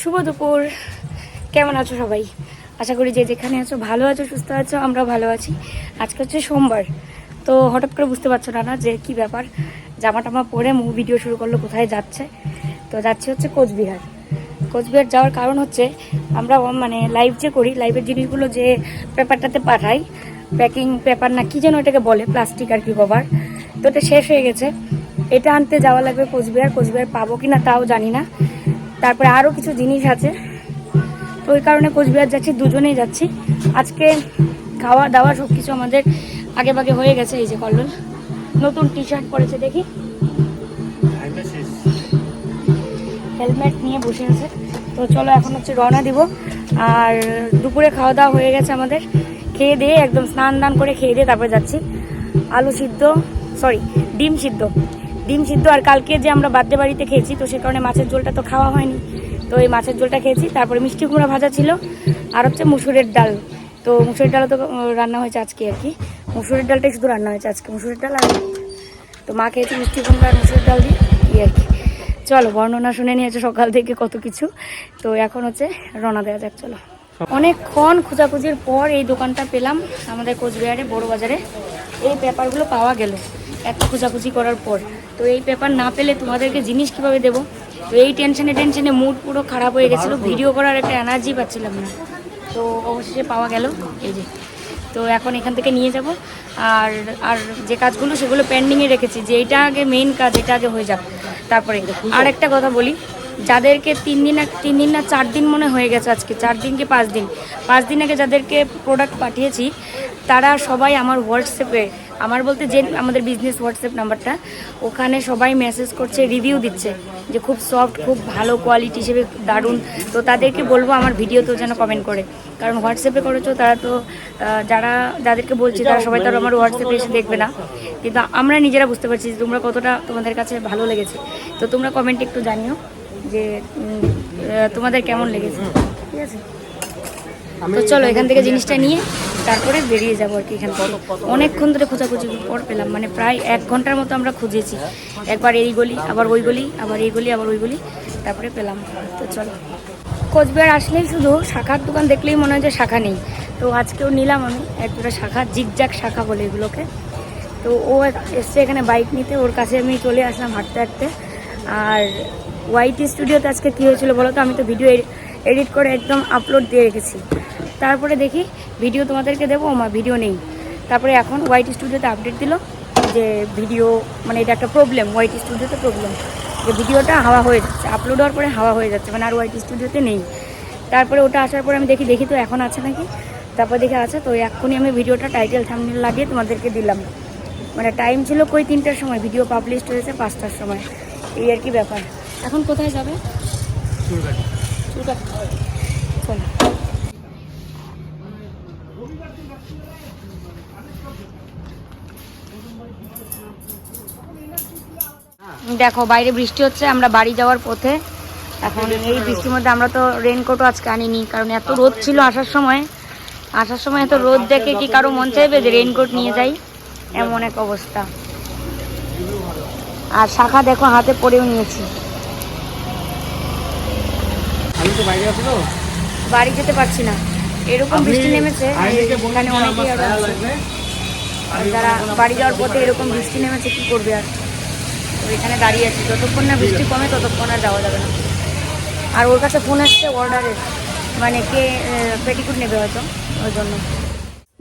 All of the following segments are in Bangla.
শুভ দুপুর। কেমন আছো সবাই? আশা করি যে যেখানে আছো ভালো আছো, সুস্থ আছো আমরা ভালো আছি। আজকে হচ্ছে সোমবার। তো হঠাৎ করে বুঝতে পারছ না না যে কি ব্যাপার? জামা টামা পরে মু ভিডিও শুরু করল, কোথায় যাচ্ছে? তো যাচ্ছে হচ্ছে কোচবিহার। কোচবিহার যাওয়ার কারণ হচ্ছে আমরা মানে লাইভ যে করি লাইভের জিনিসগুলো যে পেপারটাতে পাঠাই প্যাকিং পেপার না কি যেন এটাকে বলে প্লাস্টিক আর কি কভার তো এটা শেষ হয়ে গেছে। এটা আনতে যাওয়া লাগবে কোচবিহার কোচবিহার পাবো কি না তাও জানি না। তারপরে আরও কিছু জিনিস আছে। তো ওই কারণে কোচবিহার যাচ্ছি, দুজনেই যাচ্ছি। আজকে খাওয়া দাওয়া সব কিছু আমাদের আগে ভাগে হয়ে গেছে, এই যে কল্লোল। নতুন টি শার্ট পরেছে, দেখি। হেলমেট নিয়ে বসে আছে। তো চলো এখন হচ্ছে রওনা দিব। আর দুপুরে খাওয়া দাওয়া হয়ে গেছে আমাদের। খেয়ে দিয়ে একদম স্নান দান করে খেয়ে দিয়ে তারপরে যাচ্ছি। আলু সিদ্ধ সরি ডিম সিদ্ধ। ডিম সিদ্ধ আর কালকে যে আমরা বার্থডে বাড়িতে খেয়েছি, তো সে কারণে মাছের ঝোলটা তো খাওয়া হয়নি। তো এই মাছের ঝোলটা খেয়েছি, তারপরে মিষ্টি কুমড়া ভাজা ছিল, আর হচ্ছে মুসুরের ডাল। তো মুসুরের ডালও তো রান্না হয়েছে আজকে আর কি। মুসুরের ডালটাই শুধু রান্না হয়েছে আজকে। মুসুরের ডাল আর তো মা খেয়েছে মিষ্টি কুমড়া আর মুসুরের ডাল দিয়ে আর কি। চলো, বর্ণনা শুনে নিয়েছে সকাল থেকে কত কিছু। তো এখন হচ্ছে রওনা দেওয়া যাক, চলো। অনেকক্ষণ খোঁজাখুঁজির পর এই দোকানটা পেলাম আমাদের কোচবিহারে বড় বাজারে এই পেপারগুলো পাওয়া গেল এত খোঁজাখুঁজি করার পর। তো এই পেপার না পেলে তোমাদেরকে জিনিস কীভাবে দেবো? তো এই টেনশনে টেনশনে মুড পুরো খারাপ হয়ে গেছিল ভিডিও করার একটা এনার্জি পাচ্ছিলাম না। তো অবশেষে পাওয়া গেল এই যে। তো এখন এখান থেকে নিয়ে যাব। আর আর যে কাজগুলো সেগুলো পেন্ডিংয়ে রেখেছি যে এটা আগে মেইন কাজ এটা আগে হয়ে যাক। তারপরে আর একটা কথা বলি যাদেরকে তিন দিন তিন দিন না চার দিন মনে হয়ে গেছে আজকে চার দিন কি পাঁচ দিন? পাঁচ দিন আগে যাদেরকে প্রোডাক্ট পাঠিয়েছি তারা সবাই আমার হোয়াটসঅ্যাপে আমার বলতে যে আমাদের বিজনেস হোয়াটসঅ্যাপ নাম্বারটা ওখানে সবাই মেসেজ করছে রিভিউ দিচ্ছে যে খুব সফট খুব ভালো কোয়ালিটি হিসেবে দারুণ। তো তাদেরকে বলব আমার ভিডিওতেও যেন কমেন্ট করে। কারণ হোয়াটসঅ্যাপে করেছ, তারা তো যারা যাদেরকে বলছি তারা সবাই তো আমার হোয়াটসঅ্যাপে এসে দেখবে না। কিন্তু আমরা নিজেরা বুঝতে পারছি যে তোমরা কতটা তোমাদের কাছে ভালো লেগেছে। তো তোমরা কমেন্ট একটু জানিও যে তোমাদের কেমন লেগেছে। ঠিক আছে? তো চলো এখান থেকে জিনিসটা নিয়ে তারপরে বেরিয়ে যাব আর কি এখান থেকে। অনেকক্ষণ ধরে খোঁজাখুঁজির পর পেলাম মানে প্রায় এক ঘণ্টার মতো আমরা খুঁজেছি। একবার এই গলি, আবার ওই গলি, আবার এই গলি, আবার ওই গলি, তারপরে পেলাম। তো চলো। কোচবিহার আসলেই শুধু শাখার দোকান দেখলেই মনে হয় যে শাখা নেই। তো আজকেও নিলাম আমি এক দুটো শাখা জিগজাক শাখা বলে এগুলোকে। তো ও এসছে এখানে বাইক নিতে, ওর কাছে আমি চলে আসলাম হাঁটতে হাঁটতে। আর ওয়াইটি স্টুডিওতে আজকে কী হয়েছিল বলো তো? আমি তো ভিডিও এডিট করে একদম আপলোড দিয়ে রেখেছি। তারপরে দেখি ভিডিও তোমাদেরকে দেবো মা ভিডিও নেই। তারপরে এখন ওয়াইটি স্টুডিওতে আপডেট দিল যে ভিডিও মানে এটা একটা প্রবলেম ওয়াইটি স্টুডিওতে প্রবলেম যে ভিডিওটা হাওয়া হয়ে যাচ্ছে আপলোড হওয়ার পরে হাওয়া হয়ে যাচ্ছে মানে আর ওয়াইটি স্টুডিওতে নেই। তারপরে ওটা আসার পরে আমি দেখি দেখি তো এখন আছে নাকি? তারপর দেখে আছে তো এক্ষুনি আমি ভিডিওটা টাইটেল থামনেল লাগিয়ে তোমাদেরকে দিলাম। মানে টাইম ছিল কই তিনটার সময় ভিডিও পাবলিশ হয়েছে পাঁচটার সময়। এই আর কি ব্যাপার। এখন কোথায় যাবে? চুল। কাটতে। দেখো বাইরে বৃষ্টি হচ্ছে আমরা বাড়ি যাওয়ার পথে। এখন এই বৃষ্টির মধ্যে আমরা তো রেনকোটও আজকে আনিনি কারণ এত রোদ ছিল আসার সময়। আসার সময় এত রোদ দেখে কি কারও মন চাইবে যে রেনকোট নিয়ে যাই? এমন এক অবস্থা। আর শাখা দেখো হাতে পড়েও নিয়েছি। বাড়ি যেতে পারছি না। এরকম বৃষ্টি নেমেছে এখানে অনেকেই যারা বাড়ি যাওয়ার পথে এরকম বৃষ্টি নেমেছে কি করবে আর? এখানে দাঁড়িয়ে আছি। যতক্ষণ না বৃষ্টি কমে, ততক্ষণ আর যাওয়া যাবে না। আর ওর কাছে ফোন আসছে অর্ডারের মানে কে পেটিকুট নেবে হয়তো, ওই জন্য।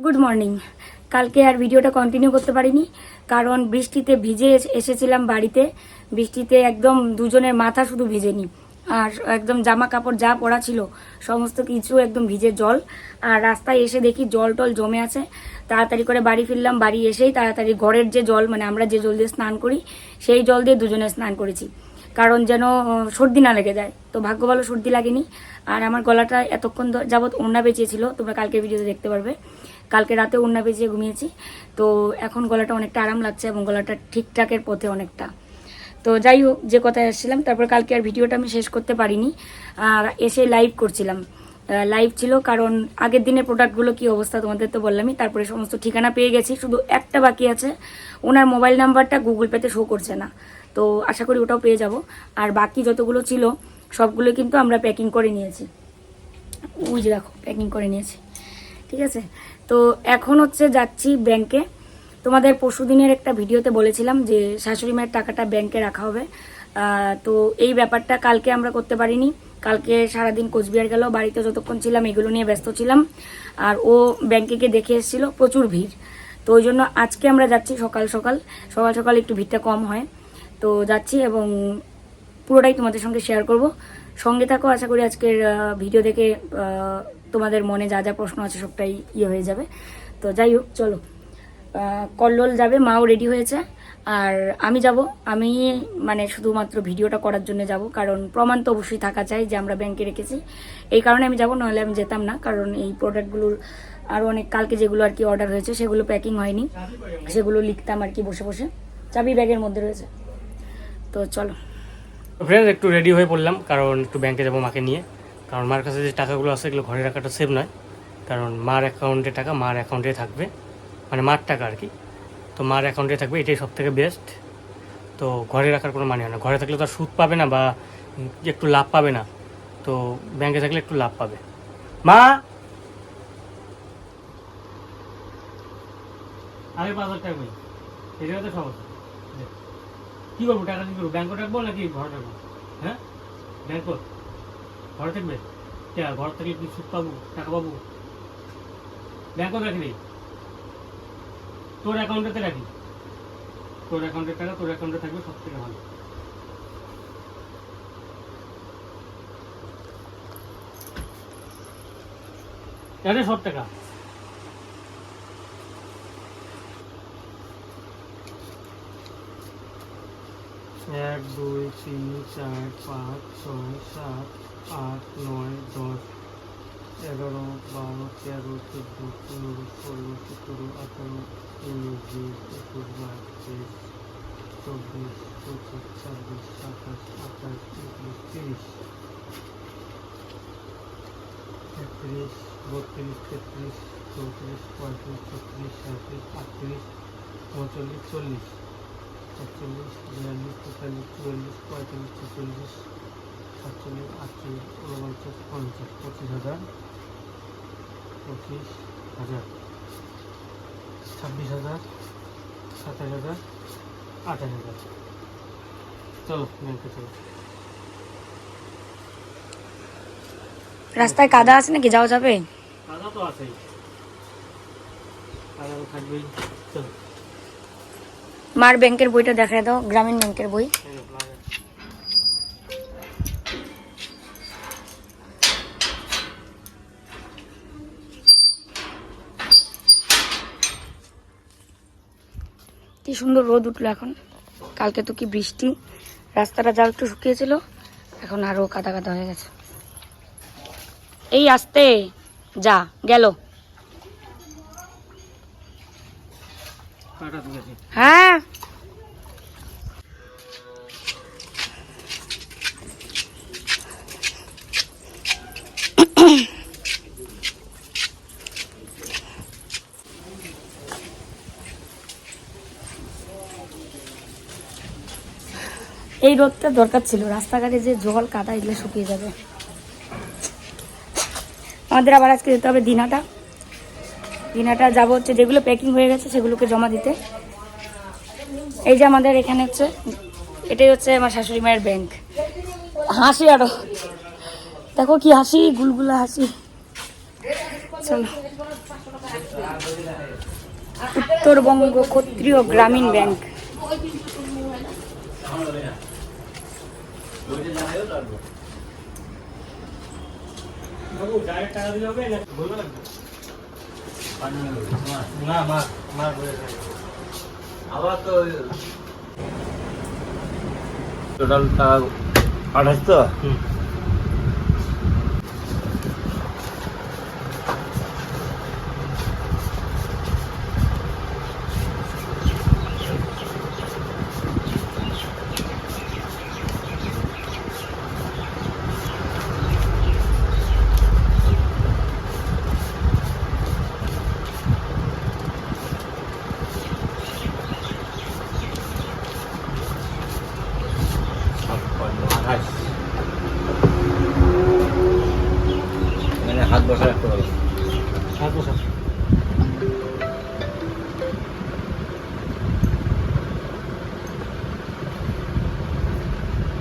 গুড মর্নিং কালকে আর ভিডিওটা কন্টিনিউ করতে পারিনি, কারণ বৃষ্টিতে ভিজে এসেছিলাম বাড়িতে। বৃষ্টিতে একদম দুজনের মাথা শুধু ভিজেনি। আর একদম জামা কাপড় যা পরা ছিল, সমস্ত কিছু একদম ভিজে জল। আর রাস্তায় এসে দেখি জল টল জমে আছে। তাড়াতাড়ি করে বাড়ি ফিরলাম, বাড়ি এসেই তাড়াতাড়ি ঘরের যে জল মানে আমরা যে জল দিয়ে স্নান করি, সেই জল দিয়ে দুজনে স্নান করেছি। কারণ যেন সর্দি না লেগে যায়। তো ভাগ্য ভালো সর্দি লাগেনি। আর আমার গলাটা এতক্ষণ যাবৎ ওড়না বেঁচেছিল তোমরা কালকে ভিডিওতে দেখতে পারবে। কালকে রাতে ওড়না বেঁচিয়ে ঘুমিয়েছি। তো এখন গলাটা অনেকটা আরাম লাগছে এবং গলাটা ঠিকঠাকের পথে অনেকটা। তো যাই হোক, যে কথায় আসছিলাম, তারপর কালকে আর ভিডিওটা আমি শেষ করতে পারিনি, আর এসে লাইভ করছিলাম। লাইভ ছিল কারণ আগের দিনের প্রোডাক্টগুলো কি অবস্থা তোমাদের তো বললামই, তারপরে সমস্ত ঠিকানা পেয়ে গেছি, শুধু একটা বাকি আছে। ওনার মোবাইল নাম্বারটা গুগল পেতে শো করছে না, তো আশা করি ওটাও পেয়ে যাব। আর বাকি যতগুলো ছিল, সবগুলো কিন্তু আমরা প্যাকিং করে নিয়েছি। ওই যে দেখো প্যাকিং করে নিয়েছি। ঠিক আছে? তো এখন হচ্ছে যাচ্ছি ব্যাংকে তোমাদের পরশুদিনের একটা ভিডিওতে বলেছিলাম যে শাশুড়ি মায়ের টাকাটা ব্যাংকে রাখা হবে। তো এই ব্যাপারটা কালকে আমরা করতে পারিনি। কালকে সারাদিন কোচবিহার গেল, বাড়িতে যতক্ষণ ছিলাম এগুলো নিয়ে ব্যস্ত ছিলাম। আর ও ব্যাংকে গিয়ে দেখে এসেছিল, প্রচুর ভিড়। তো ওই জন্য আজকে আমরা যাচ্ছি সকাল সকাল। সকাল সকাল একটু ভিড়টা কম হয়। তো যাচ্ছি এবং পুরোটাই তোমাদের সঙ্গে শেয়ার করব। সঙ্গে থাকো, আশা করি আজকের ভিডিও দেখে তোমাদের মনে যা যা প্রশ্ন আছে সবটাই ইয়ে হয়ে যাবে। তো যাই হোক, চলো। কল্লোল যাবে, মাও রেডি হয়েছে। আর আমি যাব, আমি মানে শুধুমাত্র ভিডিওটা করার জন্য যাব, কারণ প্রমাণ তো অবশ্যই থাকা চাই যে আমরা ব্যাংকে রেখেছি। এই কারণে আমি যাব, নাহলে আমি যেতাম না, কারণ এই প্রোডাক্টগুলোর আরও অনেক, কালকে যেগুলো আর কি অর্ডার হয়েছে, সেগুলো প্যাকিং হয়নি। সেগুলো লিখতাম আর কি বসে বসে। চাবি ব্যাগের মধ্যে রয়েছে। তো চলো। ফ্রেন্ডস একটু রেডি হয়ে পড়লাম, কারণ একটু ব্যাংকে যাব মাকে নিয়ে। কারণ মার কাছে যে টাকাগুলো আছে, এগুলো ঘরে রাখাটা সেভ নয়। কারণ মার অ্যাকাউন্টে টাকা, মার অ্যাকাউন্টে থাকবে। মানে মার টাকা আর কি? তো মার অ্যাকাউন্টে থাকবে, এটাই সব থেকে বেস্ট তো ঘরে রাখার কোনো মানে হয় না। ঘরে থাকলে তো আর সুদ পাবে না বা একটু লাভ পাবে না। তো ব্যাংকে থাকলে একটু লাভ পাবে। মা! আগে পাঁচ হাজার টাকা কই এটা তো সমস্যা। কি করব? টাকা কি করব? ব্যাংকে রাখব নাকি ঘরে রাখব? হ্যাঁ? ব্যাংক ঘরে থাকবে? ঘর থেকে কি সুদ পাবো? টাকা পাবো? ব্যাংক রাখি নেই? তোর অ্যাকাউন্টেতে রাখি। তোর অ্যাকাউন্টের টাকা তোর অ্যাকাউন্টে থাকবে, সব থেকে ভালো। এটা সব টাকা। এক, দুই, তিন, চার, পাঁচ, ছয়, সাত, আট, নয়, দশ। এগারো বারো তেরো, চোদ্দ, পনেরো, ষোলো, সতেরো, আঠারো, উনিশ বিশ একুশ, বাইশ, তেইশ, চব্বিশ, পঁচিশ, ছাব্বিশ, সাতাশ আঠাশ উনত্রিশ তিরিশ একত্রিশ বত্রিশ তেত্রিশ, চৌত্রিশ, পঁয়ত্রিশ, ছত্রিশ সাঁত্রিশ আটত্রিশ উনচল্লিশ চল্লিশ একচল্লিশ বিয়াল্লিশ, তেতাল্লিশ, চুয়াল্লিশ, পঁয়তাল্লিশ, ছেচল্লিশ সাতচল্লিশ আটচল্লিশ পঞ্চাশ পঁচিশ হাজার পঁচিশ হাজার ছাব্বিশ হাজার সাতাশ হাজার আঠাশ হাজার। চলো ব্যাংকে চলো। রাস্তায় কাদা আছে নাকি? যাওয়া যাবে? কাদা তো আছেই। কাদা তো থাকবেই। চলো। মার ব্যাংকের বইটা দেখায় দাও গ্রামীণ ব্যাংকের বই। কি সুন্দর রোদ উঠল এখন। কালকে তো কি বৃষ্টি। রাস্তাটা যা একটু শুকিয়েছিল এখন আরও কাদা কাদা হয়ে গেছে। এই আসতে যা গেল। হ্যাঁ। এই রোদটা দরকার ছিল। রাস্তাঘাটে যে জল, কাদা এগুলো শুকিয়ে যাবে। আমাদের আবার আজকে যেতে হবে দিনাটা দিনাটা যাব হচ্ছে যেগুলো প্যাকিং হয়ে গেছে সেগুলোকে জমা দিতে। এই যে আমাদের এখানে হচ্ছে, এটাই হচ্ছে আমার শাশুড়ি মায়ের ব্যাংক হাসি আরও। দেখো কি হাসি, গুলগুলা হাসি। চলো। উত্তরবঙ্গ ক্ষত্রিয় গ্রামীণ ব্যাংক বাবু ডাইরেক্ট টাকা দিলে হবে না বলবে লাগবে না মা মা বলে আবার তো টোটাল টাকা আঠাশ তো হুম আঠাশ বসে রাখতে পারো সাত বছর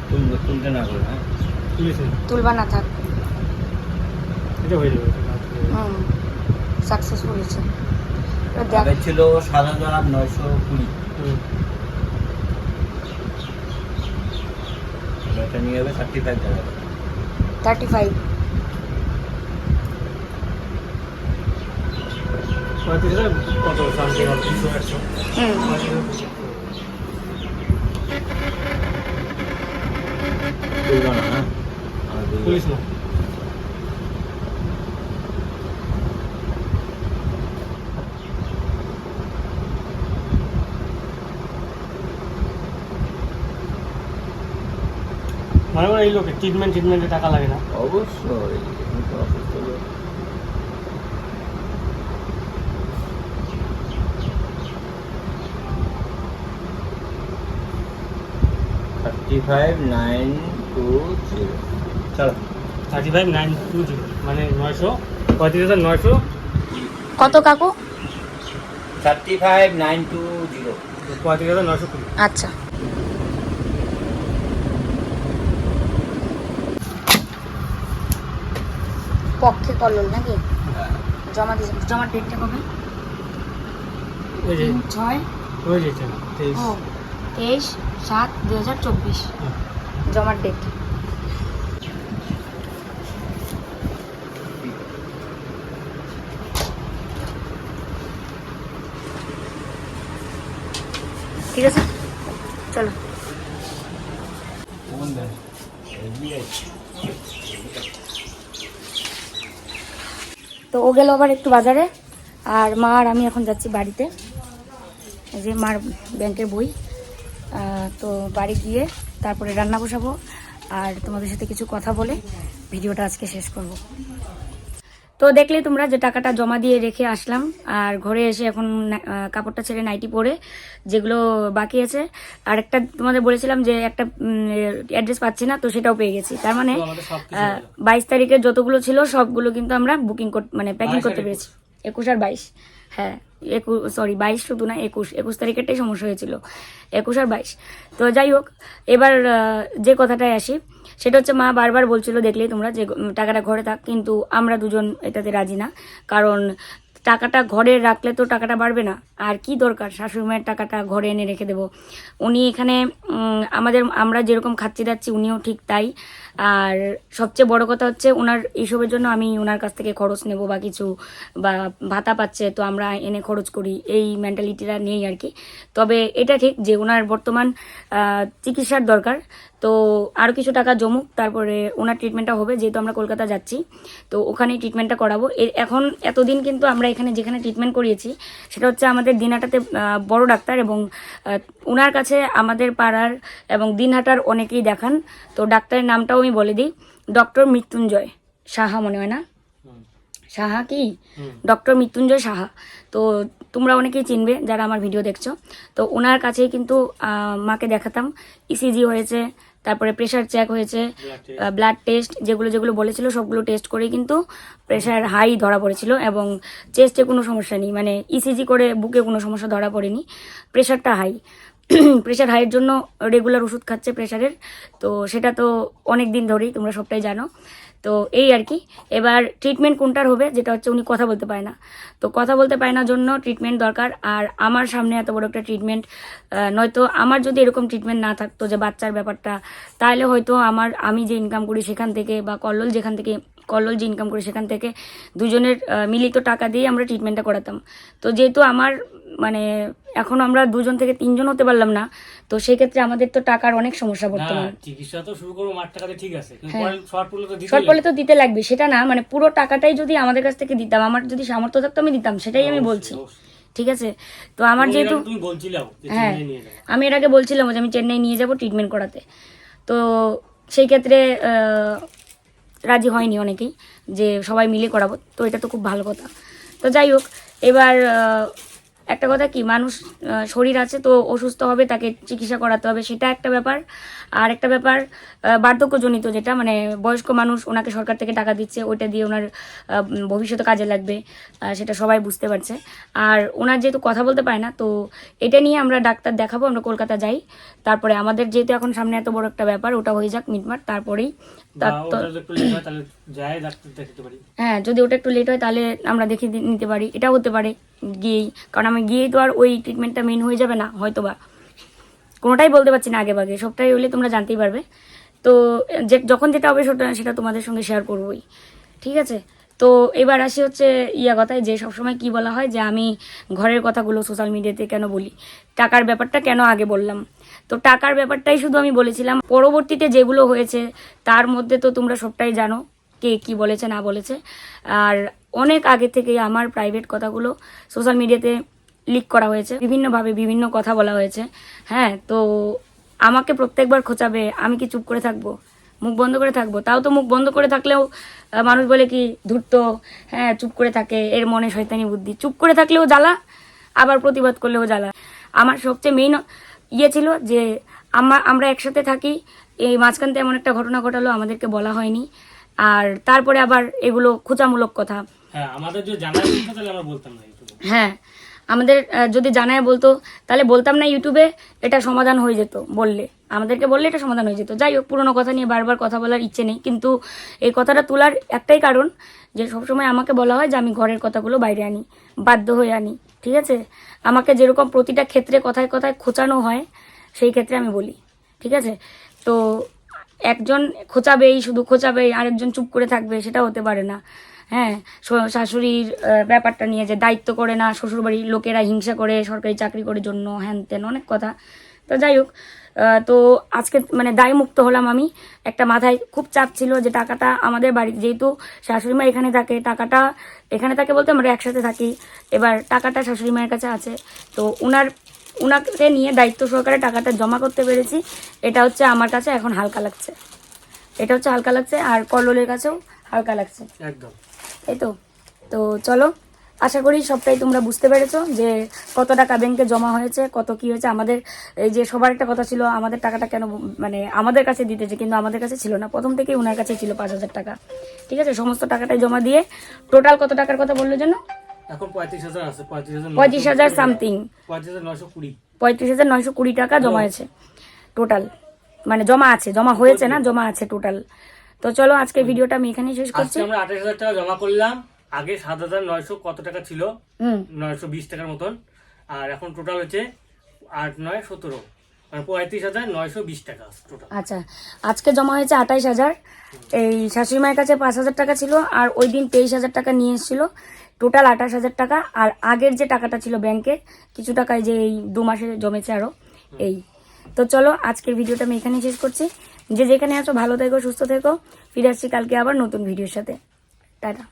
তুমি তুলতে না করে হ্যাঁ তুলেছে না থাক। এটা হয়ে যাবে হুম সাকসেসফুল হয়েছে আগে ছিল সাত হাজার নয়শো কুড়ি। এটা নিয়ে যাবে থার্টি ফাইভ টাকা থার্টি ফাইভ কত? সামথিং তিনশো একশো। হুম তুলবে না হ্যাঁ আর দুই- পুলিশ না। মানে মানে এই লোকের ট্রিটমেন্ট ট্রিটমেন্টে টাকা লাগে না। অবশ্যই। Thirty five nine two zero চলো। Thirty five nine two zero মানে নয়শো পঁয়ত্রিশ হাজার নয়শো। কত কাকু? Thirty five nine two zero পঁয়ত্রিশ হাজার নয়শো কুড়ি। আচ্ছা। পক্ষে কলল নাকি? জমা দিয়েছেন জমার ডেটটা কবে? ওই ছয়। ওই যে তেইশ। তেইশ সাত দু হাজার চব্বিশ। হুম। জমার ডেট ঠিক আছে? চলো। তো ও গেল আবার একটু বাজারে, আর মা আর আমি এখন যাচ্ছি বাড়িতে। যে মার ব্যাংকের বই। তো বাড়ি গিয়ে তারপরে রান্না বসাবো, আর তোমাদের সাথে কিছু কথা বলে ভিডিওটা আজকে শেষ করব। তো দেখলে তোমরা যে টাকাটা জমা দিয়ে রেখে আসলাম আর ঘরে এসে এখন কাপড়টা ছেড়ে নাইটি পরে যেগুলো বাকি আছে। আর একটা তোমাদের বলেছিলাম যে একটা অ্যাড্রেস পাচ্ছি না তো সেটাও পেয়ে গেছি। তার মানে বাইশ তারিখের যতগুলো ছিল সবগুলো কিন্তু আমরা বুকিং মানে প্যাকিং করতে পেরেছি। একুশ আর বাইশ হ্যাঁ। একুশ সরি বাইশ শুধু না, একুশ। একুশ তারিখেরটাই সমস্যা হয়েছিল। একুশ আর বাইশ। তো যাই হোক, এবার যে কথাটায় আসি, সেটা হচ্ছে মা বারবার বলছিল, দেখলেই তোমরা যে টাকাটা ঘরে থাক, কিন্তু আমরা দুজন এটাতে রাজি না। কারণ টাকাটা ঘরে রাখলে তো টাকাটা বাড়বে না। আর কি দরকার? শাশুড়ি মায়ের টাকাটা ঘরে এনে রেখে দেবো। উনি এখানে আমাদের, আমরা যেরকম খাচ্ছি দাচ্ছি উনিও ঠিক তাই। আর সবচেয়ে বড় কথা হচ্ছে ওনার এইসবের জন্য আমি ওনার কাছ থেকে খরচ নেব বা কিছু, বা ভাতা পাচ্ছে তো আমরা এনে খরচ করি। এই মেন্টালিটিটা নেই আর কি। তবে এটা ঠিক যে ওনার বর্তমান চিকিৎসার দরকার। তো আরও কিছু টাকা জমুক, তারপরে ওনার ট্রিটমেন্টটা হবে। যেহেতু আমরা কলকাতা যাচ্ছি, তো ওখানেই ট্রিটমেন্টটা করাবো। এখন এতদিন কিন্তু আমরা এখানে যেখানে ট্রিটমেন্ট করিয়েছি সেটা হচ্ছে আমাদের দিনহাটাতে বড় ডাক্তার এবং ওনার কাছে আমাদের পাড়ার এবং দিনহাটার অনেকেই দেখান। তো ডাক্তারের নামটাও আমি বলে দিই ডক্টর মৃত্যুঞ্জয় সাহা মনে হয় না? সাহা কি? ডক্টর মৃত্যুঞ্জয় সাহা। তো তোমরা অনেকেই চিনবে যারা আমার ভিডিও দেখছ। তো ওনার কাছেই কিন্তু মাকে দেখাতাম। ইসিজি হয়েছে তারপরে প্রেশার চেক হয়েছে ব্লাড টেস্ট যেগুলো যেগুলো বলেছিল সবগুলো টেস্ট করে কিন্তু প্রেশার হাই ধরা পড়েছিল এবং চেস্টে কোনো সমস্যা নেই। মানে ইসিজি করে বুকে কোনো সমস্যা ধরা পড়েনি। প্রেশারটা হাই প্রেশার হাইয়ের জন্য রেগুলার ওষুধ খাচ্ছে প্রেশারের তো সেটা তো অনেক দিন ধরেই তোমরা সবটাই জানো। তো এই আর কি। এবার ট্রিটমেন্ট কোনটার হবে যেটা হচ্ছে উনি কথা বলতে পারে না। তো কথা বলতে পারে না জন্য ট্রিটমেন্ট দরকার। আর আমার সামনে এত বড় একটা ট্রিটমেন্ট নয়তো আমার যদি এরকম ট্রিটমেন্ট না থাকতো যে বাচ্চার ব্যাপারটা, তাহলে হয়তো আমার, আমি যে ইনকাম করি সেখান থেকে বা কল্লোল যেখান থেকে কল্লোল যে ইনকাম করি সেখান থেকে দুজনের মিলিত টাকা দিয়ে আমরা ট্রিটমেন্টটা করাতাম। তো যেহেতু আমার মানে এখন আমরা দুজন থেকে তিনজন হতে পারলাম না তো সেই ক্ষেত্রে আমাদের তো টাকার অনেক সমস্যা না বর্তমানে। চিকিৎসা তো শুরু করব মাঠ টাকাতে ঠিক আছে। কিন্তু হ্যাঁ। শর্ট পড়লে তো দিতে শর্ট পড়লে তো দিতে লাগবে সেটা না মানে পুরো টাকাটাই যদি আমাদের কাছ থেকে দিতাম আমার যদি সামর্থ্য থাকতো আমি দিতাম সেটাই আমি বলছি। ঠিক আছে? তো আমার যেহেতু হ্যাঁ চেন্নাই নিয়ে যাব আমি এর আগে বলছিলাম যে আমি চেন্নাই নিয়ে যাব ট্রিটমেন্ট করাতে। তো সেই ক্ষেত্রে রাজি হয়নি অনেকেই যে সবাই মিলে করাবো, তো এটা তো খুব ভালো কথা। তো যাই হোক, এবার একটা কথা কি মানুষ শরীর আছে তো অসুস্থ হবে তাকে চিকিৎসা করাতে হবে সেটা একটা ব্যাপার। আর একটা ব্যাপার বার্ধক্যজনিত যেটা মানে বয়স্ক মানুষ ওনাকে সরকার থেকে টাকা দিচ্ছে ওইটা দিয়ে ওনার ভবিষ্যতে কাজে লাগবে সেটা সবাই বুঝতে পারছে। আর ওনার যেহেতু কথা বলতে পারে না তো এটা নিয়ে আমরা ডাক্তার দেখাবো আমরা কলকাতা যাই। তারপরে আমাদের যেহেতু এখন সামনে এত বড় একটা ব্যাপার ওটা হয়ে যাক মিটমাট তারপরেই হয় যদি ওটা একটু লেট হয় তাহলে আমরা দেখে নিতে পারি এটাও হতে পারে। গিয়েই, কারণ আমি গিয়েই তো আর ওই ট্রিটমেন্টটা মেন হয়ে যাবে না হয়তো বা কোনোটাই বলতে পারছি না আগে ভাগে সবটাই হলে তোমরা জানতেই পারবে। তো, যে, যখন যেটা হবে সেটা সেটা তোমাদের সঙ্গে শেয়ার করবোই। ঠিক আছে? তো, এবার আসি হচ্ছে ইয়া কথায়, যে সবসময় কি বলা হয়, যে আমি ঘরের কথাগুলো সোশ্যাল মিডিয়াতে কেন বলি? টাকার ব্যাপারটা কেন আগে বললাম? তো, টাকার ব্যাপারটাই শুধু আমি বলেছিলাম। পরবর্তীতে যেগুলো হয়েছে, তার মধ্যে তো তোমরা সবটাই জানো, কে কি বলেছে, না বলেছে। আর অনেক আগে থেকে আমার প্রাইভেট কথাগুলো সোশ্যাল মিডিয়াতে লিক করা হয়েছে। বিভিন্নভাবে বিভিন্ন কথা বলা হয়েছে। হ্যাঁ তো আমাকে প্রত্যেকবার খোঁচাবে, আমি কি চুপ করে থাকব? মুখ বন্ধ করে থাকব? তাও তো মুখ বন্ধ করে থাকলেও মানুষ বলে কি, ধূর্ত হ্যাঁ চুপ করে থাকে, এর মনে শয়তানি বুদ্ধি। চুপ করে থাকলেও জ্বালা, আবার প্রতিবাদ করলেও জ্বালা। আমার সবচেয়ে মেইন ইয়ে ছিল যে আমরা আমরা একসাথে থাকি, এই মাঝখানতে এমন একটা ঘটনা ঘটালো, আমাদেরকে বলা হয়নি। আর তারপরে আবার এগুলো খোঁচামূলক কথা। হ্যাঁ আমাদের হ্যাঁ যদি জানায় বলতো, তাহলে বলতাম না ইউটিউবে, এটা সমাধান হয়ে যেত বললে। আমাদেরকে বললে এটা সমাধান হয়ে যেত। যাই হোক, পুরোনো কথা নিয়ে বারবার কথা বলার ইচ্ছে নেই, কিন্তু এই কথাটা তোলার একটাই কারণ যে সবসময় আমাকে বলা হয় যে আমি ঘরের কথাগুলো বাইরে আনি, বাধ্য হয়ে আনি, ঠিক আছে? আমাকে যেরকম প্রতিটা ক্ষেত্রে কথায় কথায় খোঁচানো হয়, সেই ক্ষেত্রে আমি বলি, ঠিক আছে? তো একজন খোঁচাবেই, শুধু খোঁচাবেই, আরেকজন চুপ করে থাকবে, সেটা হতে পারে না। হ্যাঁ শাশুড়ির ব্যাপারটা নিয়ে যে দায়িত্ব করে না, শ্বশুরবাড়ির লোকেরা হিংসা করে সরকারি চাকরি করে জন্য হ্যান তেন অনেক কথা। তো যাই হোক তো আজকে মানে দায় মুক্ত হলাম আমি। একটা মাথায় খুব চাপ ছিল যে টাকাটা আমাদের বাড়ি, যেহেতু শাশুড়ি মা এখানে থাকে, টাকাটা এখানে থাকে বলতে আমরা একসাথে থাকি। এবার টাকাটা শাশুড়ি মায়ের কাছে আছে। তো উনার, উনাকে নিয়ে দায়িত্ব সহকারে টাকাটা জমা করতে পেরেছি। এটা হচ্ছে আমার কাছে এখন হালকা লাগছে। এটা হচ্ছে হালকা লাগছে আর কল্লোলের কাছেও হালকা লাগছে। একদম। তাই তো তো চলো আশা করি সবটাই তোমরা বুঝতে পেরেছ যে কত টাকা ব্যাংকে জমা হয়েছে কত কি হয়েছে। আমাদের এই যে সবার একটা কথা ছিল আমাদের টাকাটা কেন মানে আমাদের কাছে দিতেছে কিন্তু আমাদের কাছে ছিল না। প্রথম থেকেই ওনার কাছে ছিল পাঁচ হাজার টাকা। ঠিক আছে? সমস্ত টাকাটাই জমা দিয়ে টোটাল কত টাকার কথা বলল যেন? এখন পঁয়ত্রিশ হাজার আছে পঁয়ত্রিশ হাজার সামথিং পঁয়ত্রিশ হাজার নয়শো কুড়ি। পঁয়ত্রিশ হাজার নয়শো কুড়ি টাকা জমা হয়েছে। টোটাল। মানে জমা আছে জমা হয়েছে না জমা আছে টোটাল। তো চলো আজকে ভিডিওটা আমি এখানেই শেষ করছি। আজকে আমরা আঠাশ হাজার টাকা জমা করলাম। আগে সাত হাজার নয়শো কত টাকা ছিল? হুম। নয়শো বিশ টাকার মতন। আর এখন টোটাল হচ্ছে আট নয় সতেরো। মানে পঁয়ত্রিশ হাজার নয়শো বিশ টাকা টোটাল আচ্ছা আজকে জমা হয়েছে আঠাইশ হাজার। এই শাশুড়ি মায়ের কাছে পাঁচ হাজার টাকা ছিল আর ওই দিন তেইশ হাজার টাকা নিয়ে এসেছিল। টোটাল আঠাশ হাজার টাকা। আর আগের যে টাকাটা ছিল ব্যাংকে কিছু টাকায় যে এই দু মাসে জমেছে আরও এই। তো চলো আজকের ভিডিওটা আমি এখানেই শেষ করছি। যে যেখানে আছো, ভালো থেকো, সুস্থ থেকো। ফিরে আসছি কালকে আবার নতুন ভিডিওর সাথে। টাটা।